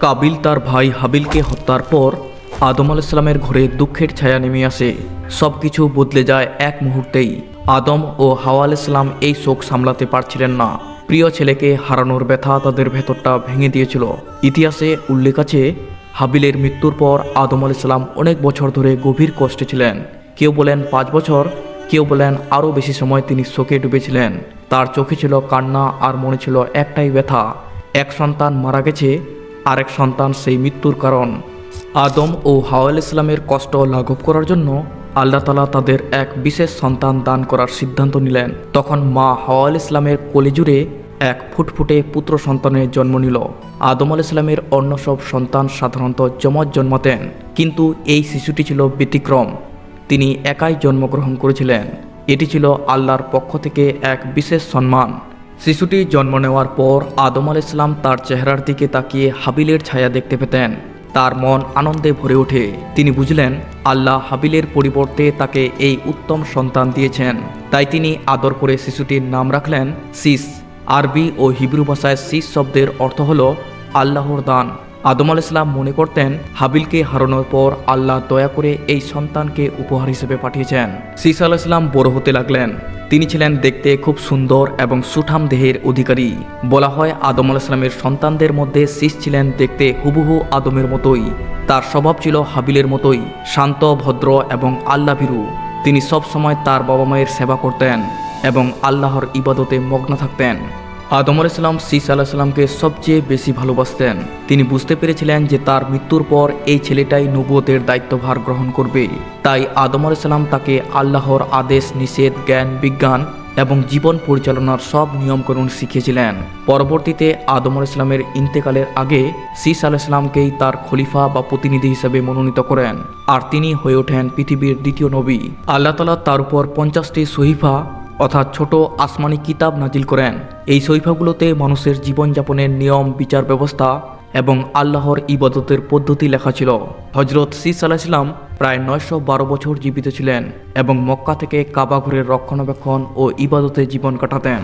কাবিল তার ভাই হাবিলকে হত্যার পর আদম আল ইসলামের ঘরে দুঃখের ছায়া নেমে আসে। সব কিছু বদলে যায় এক মুহূর্তেই। আদম ও হাওয়া ইসলাম এই শোক সামলাতে পারছিলেন না। প্রিয় ছেলেকে হারানোর ব্যথা তাদের ভেতরটা ভেঙে দিয়েছিল। ইতিহাসে উল্লেখ আছে, হাবিলের মৃত্যুর পর আদম আল ইসলাম অনেক বছর ধরে গভীর কষ্টে ছিলেন। কেউ বলেন পাঁচ বছর, কেউ বলেন আরও বেশি সময় তিনি শোকে ডুবেছিলেন। তার চোখে ছিল কান্না আর মনে ছিল একটাই ব্যথা। এক সন্তান মারা গেছে আরেক সন্তান সেই মৃত্যুর কারণ। আদম ও হাওয়া ইসলামের কষ্ট লাঘব করার জন্য আল্লাহ তালা তাদের এক বিশেষ সন্তান দান করার সিদ্ধান্ত নিলেন। তখন মা হাওয়া ইসলামের কলিজুড়ে এক ফুটফুটে পুত্র সন্তানের জন্ম নিল। আদম আল ইসলামের অন্য সব সন্তান সাধারণত যমজ জন্মাতেন, কিন্তু এই শিশুটি ছিল ব্যতিক্রম। তিনি একাই জন্মগ্রহণ করেছিলেন। এটি ছিল আল্লাহর পক্ষ থেকে এক বিশেষ সম্মান। শিশুটি জন্ম নেওয়ার পর আদম আল ইসলাম তার চেহারার দিকে তাকিয়ে হাবিলের ছায়া দেখতে পেতেন। তার মন আনন্দে ভরে ওঠে। তিনি বুঝলেন, আল্লাহ হাবিলের পরিবর্তে তাকে এই উত্তম সন্তান দিয়েছেন। তাই তিনি আদর করে শিশুটির নাম রাখলেন সিস। আরবি ও হিব্রু ভাষায় সিস শব্দের অর্থ হল আল্লাহর দান। আদম আল ইসলাম মনে করতেন হাবিলকে হারানোর পর আল্লাহ দয়া করে এই সন্তানকে উপহার হিসেবে পাঠিয়েছেন। সিস আল ইসলাম বড় হতে লাগলেন। তিনি ছিলেন দেখতে খুব সুন্দর এবং সুঠাম দেহের অধিকারী। বলা হয় আদম আল ইসলামের সন্তানদের মধ্যে সিস ছিলেন দেখতে হুবহু আদমের মতোই। তার স্বভাব ছিল হাবিলের মতোই, শান্ত, ভদ্র এবং আল্লাভীরু। তিনি সবসময় তার বাবা মায়ের সেবা করতেন এবং আল্লাহর ইবাদতে মগ্ন থাকতেন। আদম আলাইসাল্লাম সিস আলাহিসাল্লামকে সবচেয়ে বেশি ভালোবাসতেন। তিনি বুঝতে পেরেছিলেন যে তার মৃত্যুর পর এই ছেলেটাই নবুয়তের দায়িত্বভার গ্রহণ করবে। তাই আদম আলাইসাল্লাম তাকে আল্লাহর আদেশ, নিষেধ, জ্ঞান, বিজ্ঞান এবং জীবন পরিচালনার সব নিয়মকানুন শিখিয়েছিলেন। পরবর্তীতে আদম আলাইসাল্লামের ইন্তেকালের আগে সিস আলাইসাল্লামকেই তার খলিফা বা প্রতিনিধি হিসেবে মনোনীত করেন। আর তিনি হয়ে ওঠেন পৃথিবীর দ্বিতীয় নবী। আল্লাহ তালা তার উপর পঞ্চাশটি সহিফা অর্থাৎ ছোট আসমানি কিতাব নাজিল করেন। এই সৈফাগুলোতে মানুষের জীবনযাপনের নিয়ম, বিচার ব্যবস্থা এবং আল্লাহর ইবাদতের পদ্ধতি লেখা ছিল। হজরত সিস আলাহিসাম প্রায় নয়শো বারো বছর জীবিত ছিলেন এবং মক্কা থেকে কাবাঘরের রক্ষণাবেক্ষণ ও ইবাদতে জীবন কাটাতেন।